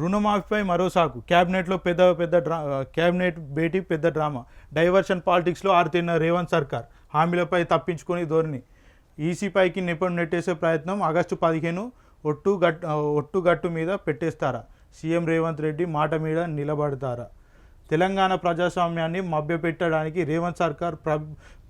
రుణమాఫీపై మరో సాకు. క్యాబినెట్లో పెద్ద పెద్ద డ్రా క్యాబినెట్ భేటీ పెద్ద డ్రామా. డైవర్షన్ పాలిటిక్స్లో ఆరుతున్న రేవంత్ సర్కార్. హామీలపై తప్పించుకొని ధోరణి. ఈసీపైకి నిపుణులు నెట్టేసే ప్రయత్నం ఆగస్టు పదిహేను ఒట్టు గట్ ఒట్టు గట్టు మీద పెట్టేస్తారా? సీఎం రేవంత్ రెడ్డి మాట మీద నిలబడతారా? తెలంగాణ ప్రజాస్వామ్యాన్ని మభ్యపెట్టడానికి రేవంత్ సర్కార్ ప్ర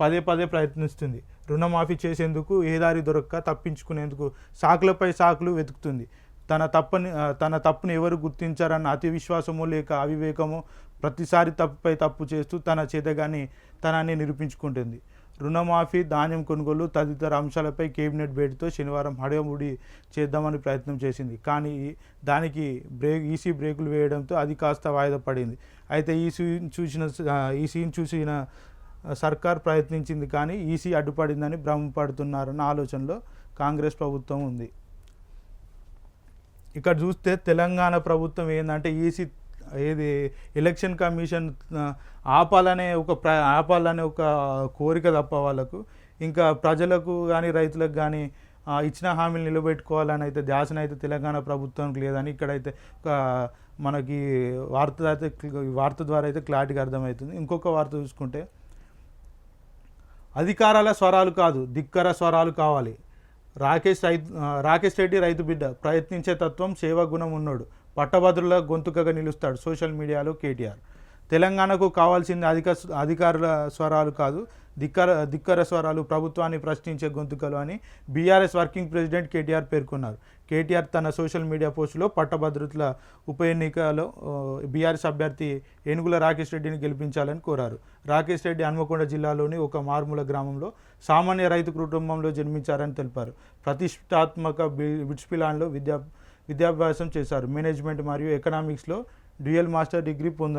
పదే పదే ప్రయత్నిస్తుంది. రుణమాఫీ చేసేందుకు ఏ దారి దొరక్క తప్పించుకునేందుకు సాకులపై సాకులు వెతుకుతుంది. తన తప్పని తన తప్పుని ఎవరు గుర్తించారన్న అతి విశ్వాసము లేక అవివేకము ప్రతిసారి తప్పుపై తప్పు చేస్తూ తన చేతగాని తనాన్ని నిరూపించుకుంటుంది. రుణమాఫీ ధాన్యం కొనుగోలు తదితర అంశాలపై కేబినెట్ భేటీతో శనివారం హడముడి చేద్దామని ప్రయత్నం చేసింది. కానీ దానికి బ్రేక్ ఈసీ బ్రేకులు వేయడంతో అది కాస్త వాయిదా పడింది. అయితే ఈసీ చూసిన ఈసీని చూసిన సర్కార్ ప్రయత్నించింది కానీ ఈసీ అడ్డుపడిందని భ్రమపడుతున్నారన్న ఆలోచనలో కాంగ్రెస్ ప్రభుత్వం ఉంది. ఇక్కడ చూస్తే తెలంగాణ ప్రభుత్వం ఏంటంటే ఈసీ ఏది ఎలక్షన్ కమిషన్ ఆపాలనే ఒక ప్ర ఆపాలనే ఒక కోరిక తప్ప వాళ్ళకు. ఇంకా ప్రజలకు కానీ రైతులకు కానీ ఇచ్చిన హామీలు నిలబెట్టుకోవాలని అయితే ధ్యాసన అయితే తెలంగాణ ప్రభుత్వానికి లేదని ఇక్కడైతే ఒక మనకి వార్త అయితే వార్త ద్వారా అయితే క్లారిటీగా అర్థమవుతుంది. ఇంకొక వార్త చూసుకుంటే అధికారాల స్వరాలు కాదు ధిక్కర స్వరాలు కావాలి. రాకేష్ రైతు రాకేష్ రెడ్డి రైతు బిడ్డ. ప్రయత్నించే తత్వం సేవా గుణం ఉన్నాడు. పట్టభద్రుల గొంతుకగా నిలుస్తాడు సోషల్ మీడియాలో కేటీఆర్. తెలంగాణకు కావాల్సింది అధిక అధికారుల స్వరాలు కాదు ధిక్కర ధిక్కర స్వరాలు ప్రభుత్వాన్ని ప్రశ్నించే గొంతుకలు అని బీఆర్ఎస్ వర్కింగ్ ప్రెసిడెంట్ కేటీఆర్ పేర్కొన్నారు. కేటీఆర్ తన సోషల్ మీడియా పోస్టులో పట్టభద్రుల ఉప ఎన్నికలో బీఆర్ఎస్ అభ్యర్థి ఏనుగుల రాకేష్ రెడ్డిని గెలిపించాలని కోరారు. రాకేష్ రెడ్డి హన్మకొండ జిల్లాలోని ఒక మారుమూల గ్రామంలో సామాన్య రైతు కుటుంబంలో జన్మించారని తెలిపారు. ప్రతిష్టాత్మక బిడ్స్పిలాన్లో విద్యా విద్యాభ్యాసం చేశారు. మేనేజ్మెంట్ మరియు ఎకనామిక్స్లో డ్యూయల్ మాస్టర్ డిగ్రీ పొంద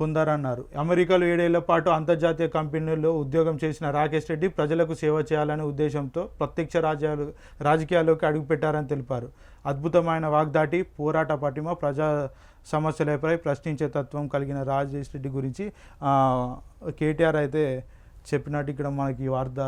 పొందారన్నారు. అమెరికాలో ఏడేళ్ళ పాటు అంతర్జాతీయ కంపెనీల్లో ఉద్యోగం చేసిన రాకేష్ రెడ్డి ప్రజలకు సేవ చేయాలనే ఉద్దేశంతో ప్రత్యక్ష రాజ్యాలు రాజకీయాల్లోకి అడుగుపెట్టారని తెలిపారు. అద్భుతమైన వాగ్దాటి పోరాట పటిమ ప్రజా సమస్యలపై ప్రశ్నించే తత్వం కలిగిన రాజేష్ రెడ్డి గురించి కేటీఆర్ అయితే చెప్పినట్టు ఇక్కడ మనకి వార్త